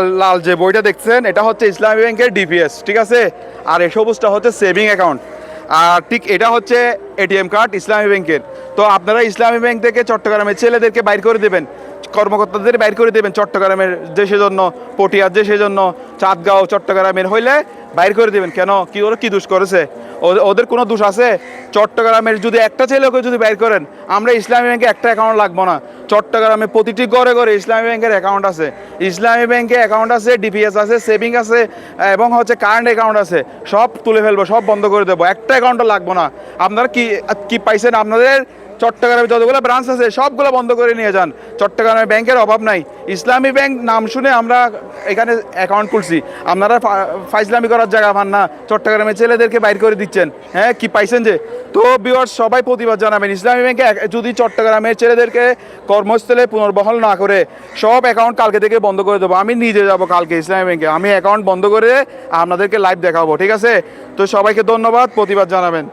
লাল- যে বইটা দেখছেন, এটা হচ্ছে ইসলামী ব্যাংকের ডিপিএস ঠিক আছে? আর এই সবুজটা হচ্ছে সেভিং অ্যাকাউন্ট আর ঠিক এটা হচ্ছে এটিএম কার্ড ইসলামী ব্যাংকের। তো আপনারা ইসলামী ব্যাংক থেকে চট্টগ্রামের ছেলেদেরকে বাইর করে দেবেন, কর্মকর্তাদের বাইর করে দেবেন চট্টগ্রামের দেশের জন্য পটিয়ার দেশের জন্য চাঁদগাঁও, চট্টগ্রামের হইলে বাইর করে দেবেন। কেন? কি ওরা কি দোষ করেছে? ওদের কোনো দোষ আছে? চট্টগ্রামের যদি একটা ছেলেকে যদি বাইর করেন, আমরা ইসলামী ব্যাংকে একটা অ্যাকাউন্ট লাগবো না। চট্টগ্রামে প্রতিটি ঘরে ঘরে ইসলামী ব্যাংকের অ্যাকাউন্ট আছে। ইসলামী ব্যাংকে অ্যাকাউন্ট আছে ডিপিএস আছে সেভিং আছে, এবং হচ্ছে কারেন্ট অ্যাকাউন্ট আছে। সব তুলে ফেলব, সব বন্ধ করে দেবো। একটা অ্যাকাউন্টও লাগবো না। আপনারা কি কি পাইছেন আপনাদের? চট্টগ্রামে যতগুলো ব্রাঞ্চ আছে, সবগুলো বন্ধ করে নিয়ে যান। চট্টগ্রামে ব্যাংকের অভাব নাই। ইসলামী ব্যাংক নাম শুনে আমরা এখানে অ্যাকাউন্ট খুলছি। আপনারা ফাইজলামি করার জায়গা পান না। চট্টগ্রামে ছেলেদেরকে বাইর করে দিচ্ছেন। হ্যাঁ কি পাইছেন যে? তো বিওর সবাই প্রতিবাদ জানাবেন। ইসলামী ব্যাংকে যদি চট্টগ্রামের ছেলেদেরকে কর্মস্থলে পুনর্বহাল না করে, সব অ্যাকাউন্ট কালকে থেকে বন্ধ করে দেবো। আমি নিজে যাব কালকে ইসলামী ব্যাংকে। আমি অ্যাকাউন্ট বন্ধ করে আপনাদেরকে লাইভ দেখাবো, ঠিক আছে? তো সবাইকে ধন্যবাদ, প্রতিবাদ জানাবেন।